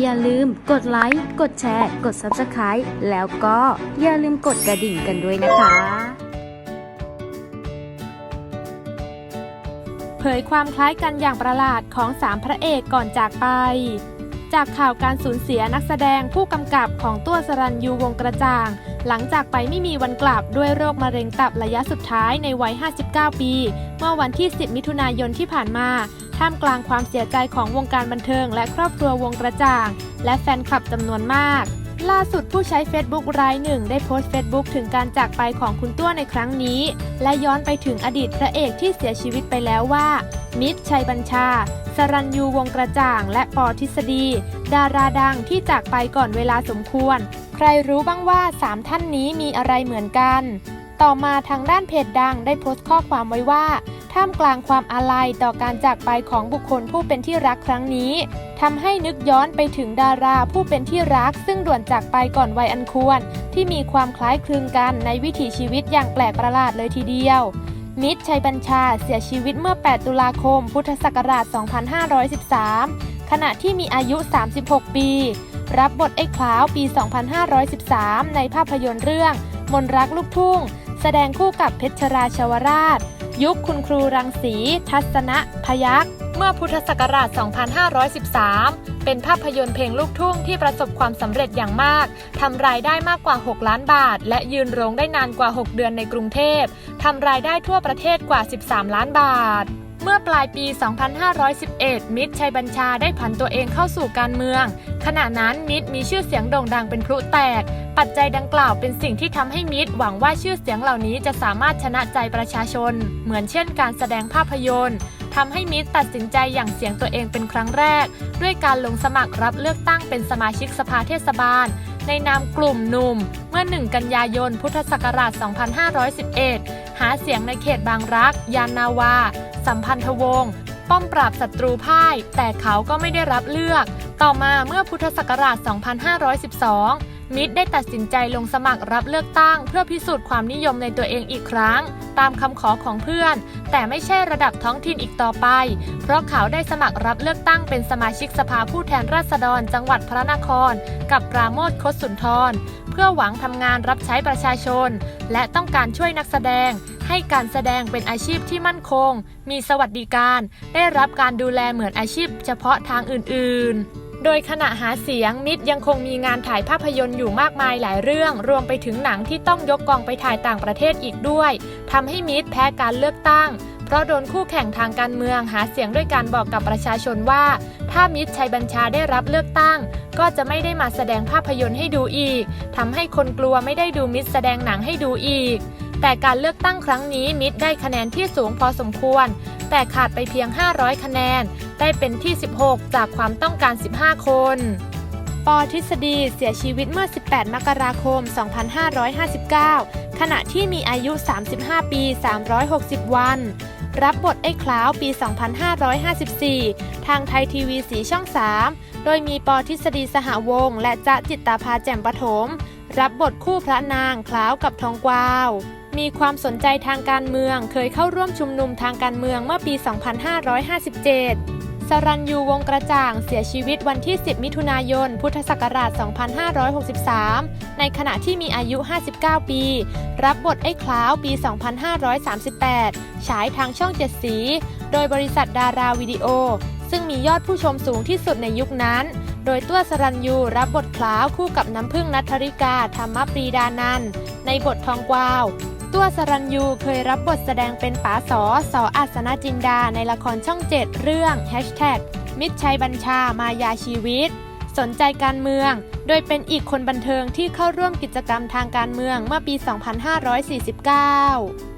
อย่าลืมกดไลค์ กดแชร์ กด Subscribe แล้วก็อย่าลืมกดกระดิ่งกันด้วยนะคะ เผยความคล้ายกันอย่างประหลาดของสามพระเอกก่อนจากไป จากข่าวการสูญเสียนักแสดงผู้กำกับของตัวสรัญยูวงกระจ่าง หลังจากไปไม่มีวันกลับด้วยโรคมะเร็งตับระยะสุดท้ายในวัย 59 ปี เมื่อวันที่ 10 มิถุนายนที่ผ่านมา ท่ามกลางความเสียใจของวงการบันเทิง และครอบครัววงกระจ่าง และแฟนคลับจำนวนมาก ล่าสุดผู้ใช้ Facebook รายหนึ่ง ได้โพสต์ Facebook ถึงการจากไปของคุณตัวในครั้งนี้ และย้อนไปถึงอดีตพระเอกที่เสียชีวิตไปแล้วว่า มิตรชัยบัญชา สรัญยูวงกระจ่าง และปอทฤษฎี ดาราดังที่จากไปก่อนเวลาสมควร ใครรู้บ้างว่า 3 ท่านนี้มีอะไรเหมือนกัน ต่อมาทางด้านเพจดังได้โพสต์ข้อความไว้ว่า ท่ามกลางความอาลัยต่อการจากไปของบุคคลผู้เป็นที่รักครั้งนี้ทำให้นึกย้อนไปถึงดาราผู้เป็นที่รัก ซึ่งด่วนจากไปก่อนวัยอันควร ที่มีความคล้ายคลึงกันในวิถีชีวิตอย่างแปลกประหลาดเลยทีเดียว มิตรชัยบัญชาเสียชีวิตเมื่อ 8 ตุลาคม พุทธศักราช 2513 ขณะที่มีอายุ 36 ปี รับบทไอ้คล้าวปี 2513 ในภาพยนตร์เรื่อง มนรักลูกทุ่ง แสดงคู่กับเพชรราชวราช ยุคคุณครูรังสี ทัศนะพยักษ์เมื่อพุทธศักราช 2513 เป็นภาพยนตร์เพลงลูกทุ่งที่ประสบความสำเร็จอย่างมาก ทำรายได้มากกว่า 6 ล้านบาท และยืนโรงได้นานกว่า 6 เดือนในกรุงเทพ ทำรายได้ทั่วประเทศกว่า 13 ล้านบาทเมื่อปลายปี 2511 มิตรชัยบัญชาได้ผันตัวเองเข้าสู่การเมือง ขณะนั้นมิตรมีชื่อเสียงโด่งดังเป็นพลุแตก ปัจจัยดังกล่าวเป็นสิ่งที่ทำให้มิตรหวังว่าชื่อเสียงเหล่านี้จะสามารถชนะใจประชาชน เหมือนเช่นการแสดงภาพยนตร์ทำให้มิตรตัดสินใจอย่างเสียงตัวเองเป็นครั้งแรก ด้วยการลงสมัครรับเลือกตั้งเป็นสมาชิกสภาเทศบาล ในนามกลุ่มหนุ่ม เมื่อ 1 กันยายน พุทธศักราช 2511 หาเสียงในเขตบางรัก ยานนาวา สัมพันธวงศ์ ป้อมปราบศัตรูพ่าย แต่เขาก็ไม่ได้รับเลือก ต่อมาเมื่อพุทธศักราช 2512 มิตรได้ตัดสินใจลงสมัครรับเลือกตั้ง เพื่อพิสูจน์ความนิยมในตัวเองอีกครั้ง ตามคำขอของเพื่อน แต่ไม่ใช่ระดับท้องถิ่นอีกต่อไป เพราะเขาได้สมัครรับเลือกตั้งเป็นสมาชิกสภาผู้แทนราษฎร จังหวัดพระนคร กับปราโมทคสุนทร เพื่อหวังทำงานรับใช้ประชาชน และต้องการช่วยนักแสดงให้การแสดงเป็นอาชีพที่มั่นคง มีสวัสดิการ ได้รับการดูแลเหมือนอาชีพเฉพาะทางอื่น ๆ โดยขณะหาเสียงมิตรยังคงมีงานถ่ายภาพยนตร์อยู่มากมายหลายเรื่อง รวมไปถึงหนังที่ต้องยกกองไปถ่ายต่างประเทศอีกด้วยทำให้มิตรแพ้การเลือกตั้ง เพราะโดนคู่แข่งทางการเมืองหาเสียงด้วยการบอกกับประชาชนว่า ถ้ามิตรชัยบัญชาได้รับเลือกตั้ง ก็จะไม่ได้มาแสดงภาพยนตร์ให้ดูอีกทำให้คนกลัวไม่ได้ดูมิตรแสดงหนังให้ดูอีกแต่การเลือกตั้งครั้งนี้มิตรได้คะแนนที่สูงพอสมควร แต่ขาดไปเพียง 500 คะแนน ได้เป็นที่ 16 จากความต้องการ 15 คน ปอทฤษฎีเสียชีวิตเมื่อ 18 มกราคม 2559 ขณะที่มีอายุ 35 ปี 360 วัน รับบทไอ้คล้าวปี 2554 ทางไทยทีวีสีช่อง 3 โดยมีปอทฤษฎีสหวงศ์และจ๊ะจิตตาภาแจ่มปฐมรับบทคู่พระนางคล้าวกับทองกวาว มีความสนใจทางการเมือง เคยเข้าร่วมชุมนุมทางการเมืองเมื่อปี 2557 สรัญยูวงกระจ่างเสียชีวิตวันที่ 10 มิถุนายน พุทธศักราช 2563 ในขณะที่มีอายุ 59 ปี รับบทไอ้คล้าวปี 2538 ฉายทางช่องเจ็ดสี โดยบริษัทดาราวิดีโอ ซึ่งมียอดผู้ชมสูงที่สุดในยุคนั้นโดยตัวสรัญยูรับบทคล้าวคู่กับน้ำพึ่งนัทธริกาธรรมปรีดานันในบททองกวาว ตัวสรัญยูเคยรับบทแสดงเป็นป๋าสอสออาสนจินดาในละครช่องเจ็ดเรื่องแฮชแท็กมิตรชัยบัญชามายาชีวิต สนใจการเมือง โดยเป็นอีกคนบันเทิงที่เข้าร่วมกิจกรรมทางการเมืองเมื่อปี 2549